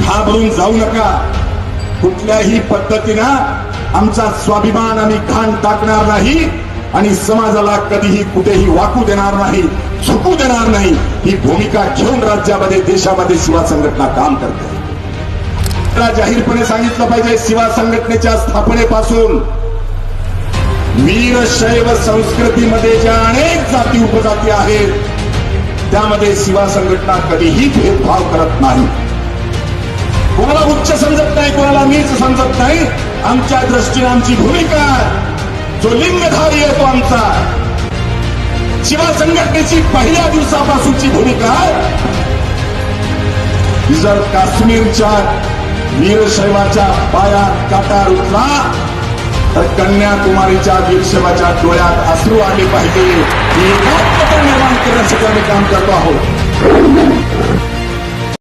घाबरून जाऊ नका. कुठल्याही पद्धतीनं आमचा स्वाभिमान आम्ही घाण टाकणार नाही आणि समाजाला कधीही कुठेही वाकू देणार नाही झुकू देणार नाही ही भूमिका घेऊन राज्यामध्ये देशामध्ये शिवा संघटना काम करते. जाहीरपणे सांगितलं पाहिजे शिवा संघटनेच्या स्थापनेपासून वीरशैव संस्कृतीमध्ये ज्या अनेक जाती उपजाती आहेत त्यामध्ये शिवा संघटना कधीही भेदभाव करत नाही. पक्ष समजत नाही कोणाला मीच समजत नाही. आमच्या दृष्टीने आमची भूमिका जो लिंगधारी आहे तो आमचा. शिवा संघटनेची पहिल्या दिवसापासूनची भूमिका जर काश्मीरच्या वीरशैवाच्या पाया काटा रुतला तर कन्याकुमारीच्या वीरशैवाच्या डोळ्यात अश्रू आले पाहिजे. ही एकात्मता निर्माण करण्यासाठी आम्ही काम करतो आहोत.